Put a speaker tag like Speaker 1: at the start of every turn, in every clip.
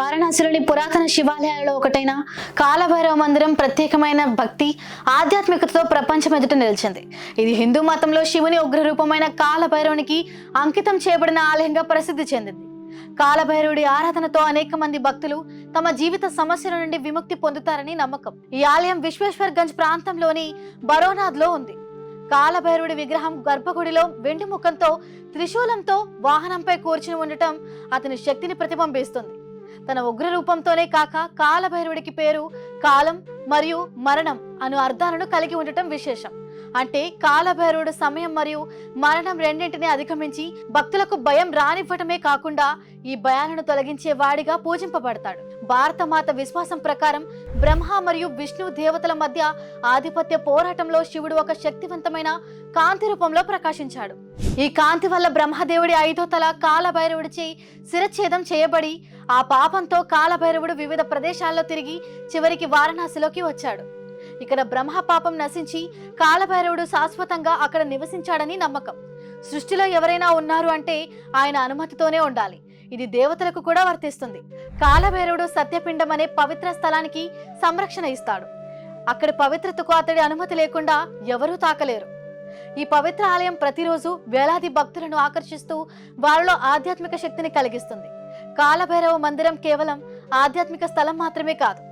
Speaker 1: వారణాసిలోని పురాతన శివాలయాలలో ఒకటైన కాలభైరవ మందిరం ప్రత్యేకమైన భక్తి ఆధ్యాత్మికతతో ప్రపంచం ఎదుట నిలిచింది. ఇది హిందూ మతంలో శివుని ఉగ్రరూపమైన కాలభైరవునికి అంకితం చేయబడిన ఆలయంగా ప్రసిద్ధి చెందింది. కాలభైరవుడి ఆరాధనతో అనేక మంది భక్తులు తమ జీవిత సమస్యల నుండి విముక్తి పొందుతారని నమ్మకం. ఈ ఆలయం విశ్వేశ్వర్గంజ్ ప్రాంతంలోని బరోనాథ్లో ఉంది. కాలభైరుడి విగ్రహం గర్భగుడిలో వెండి ముఖంతో త్రిశూలంతో వాహనంపై కూర్చుని ఉండటం అతని శక్తిని ప్రతిబింబిస్తుంది. తన ఉగ్ర రూపంతోనే కాక కాలభైరవుడికి పేరు కాలం మరియు మరణం అను అర్థాలను కలిగి ఉండటం విశేషం. అంటే కాలభైరవుడు సమయం మరియు మరణం రెండింటిని అధిగమించి భక్తులకు భయం రానివ్వటమే కాకుండా ఈ భయాలను తొలగించే వాడిగా పూజింపబడతాడు. భారత మాత విశ్వాసం ప్రకారం బ్రహ్మ మరియు విష్ణు దేవతల మధ్య ఆధిపత్య పోరాటంలో శివుడు ఒక శక్తివంతమైన కాంతి రూపంలో ప్రకాశించాడు. ఈ కాంతి వల్ల బ్రహ్మదేవుడి ఐదో తల కాలభైరవుడిచే శిరచ్ఛేదం చేయబడి ఆ పాపంతో కాలభైరవుడు వివిధ ప్రదేశాల్లో తిరిగి చివరికి వారణాసిలోకి వచ్చాడు. ఇక్కడ బ్రహ్మ పాపం నశించి కాలభైరవుడు శాశ్వతంగా అక్కడ నివసించాడని నమ్మకం. సృష్టిలో ఎవరైనా ఉన్నారు అంటే ఆయన అనుమతితోనే ఉండాలి. ఇది దేవతలకు కూడా వర్తిస్తుంది. కాలభైరవుడు సత్యపిండం అనే పవిత్ర స్థలానికి సంరక్షణ ఇస్తాడు. అక్కడి పవిత్రతకు అతడి అనుమతి లేకుండా ఎవరూ తాకలేరు. ఈ పవిత్ర ఆలయం ప్రతిరోజు వేలాది భక్తులను ఆకర్షిస్తూ వారిలో ఆధ్యాత్మిక శక్తిని కలిగిస్తుంది. కాలభైరవ మందిరం కేవలం ఆధ్యాత్మిక స్థలం మాత్రమే కాదు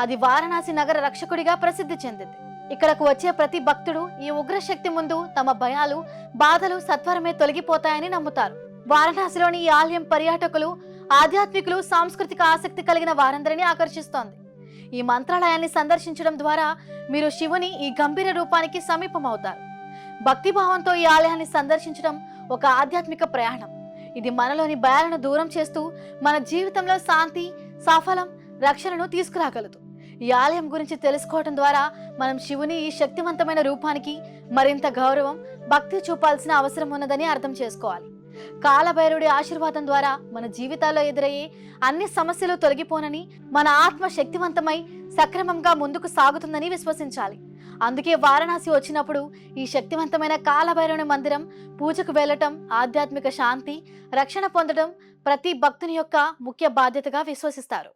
Speaker 1: అది వారణాసి నగర రక్షకుడిగా ప్రసిద్ధి చెందింది. ఇక్కడకు వచ్చే ప్రతి భక్తుడు ఈ ఉగ్రశక్తి ముందు తమ భయాలు బాధలు సత్వరమే తొలగిపోతాయని నమ్ముతారు. వారణాసిలోని ఈ ఆలయం పర్యాటకులు ఆధ్యాత్మికులు సాంస్కృతిక ఆసక్తి కలిగిన వారందరినీ ఆకర్షిస్తోంది. ఈ మంత్రాలయాన్ని సందర్శించడం ద్వారా మీరు శివుని ఈ గంభీర రూపానికి సమీపమవుతారు. భక్తిభావంతో ఈ ఆలయాన్ని సందర్శించడం ఒక ఆధ్యాత్మిక ప్రయాణం. ఇది మనలోని భయాలను దూరం చేస్తూ మన జీవితంలో శాంతి సఫలం రక్షణను తీసుకురాగలదు. ఈ ఆలయం గురించి తెలుసుకోవటం ద్వారా మనం శివుని ఈ శక్తివంతమైన రూపానికి మరింత గౌరవం భక్తి చూపాల్సిన అవసరం ఉన్నదని అర్థం చేసుకోవాలి. కాలభైరుడి ఆశీర్వాదం ద్వారా మన జీవితాల్లో ఎదురయ్యే అన్ని సమస్యలు తొలగిపోనని మన ఆత్మ శక్తివంతమై సక్రమంగా ముందుకు సాగుతుందని విశ్వసించాలి. అందుకే వారణాసి వచ్చినప్పుడు ఈ శక్తివంతమైన కాలభైరవుని మందిరం పూజకు వెళ్ళటం ఆధ్యాత్మిక శాంతి రక్షణ పొందడం ప్రతి భక్తుని యొక్క ముఖ్య బాధ్యతగా విశ్వసిస్తారు.